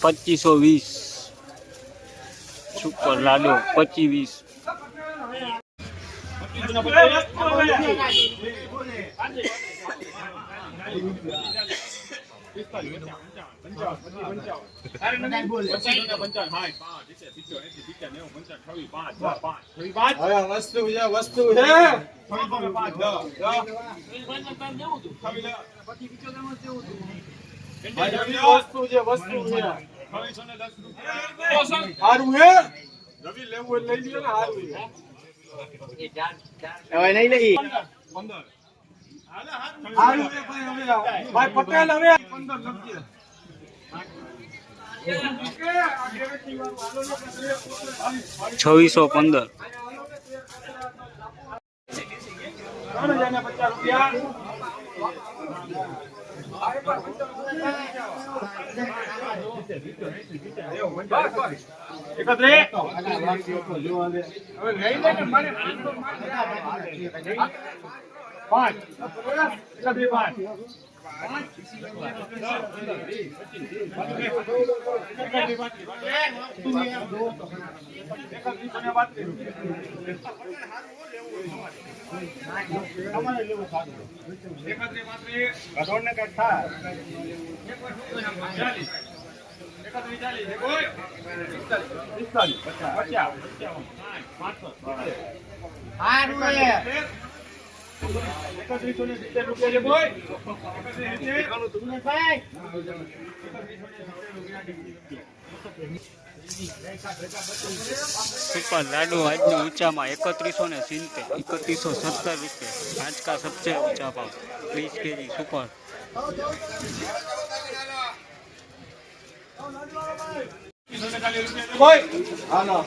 પચીસો વીસ. સુપર લાડો પચી વીસ હવે વસ્તુ છે વસ્તુ છે વસ્તુ છે વસ્તુ હે રવિ લેવું લઈ લ્યો ને સારું હવે નહીં લઈ પટેલ હવે પંદર લખીએ છવ્વીસો પંદર. પાંચ. હજાર ને રૂપિયા એકત્રીસ પાંચ લાડુ આજની ઊંચામાં એકત્રીસો ને સિત્તેર, એકત્રીસો સત્તર રૂપિયા આજ કા સબસે ઊંચા ભાવ. ત્રીસ કેજી સુપર. બોય હાલો.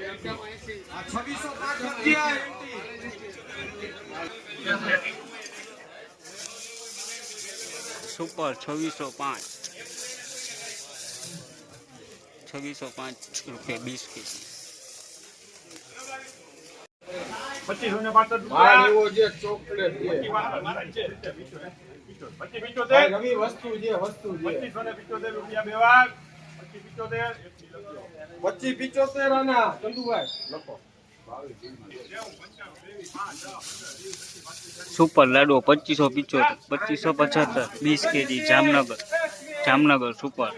છવ્વીસો પાંચ સુપર છવ્વીસો પાંચ. છવ્વીસો પાંચ રૂપિયા બીસ કેજી પચીસો ને જે ચોકલેટ વસ્તુ છે વસ્તુ છે. પચીસો ને પિત્તોતેર રૂપિયા બે વાર પચીસ પિચોતેર અને ચંદુભાઈ, લખો. સુપર લાડુ પચીસો પિચોતેર, પચીસો પચહત્તર બીસ કેજી જામનગર જામનગર સુપર.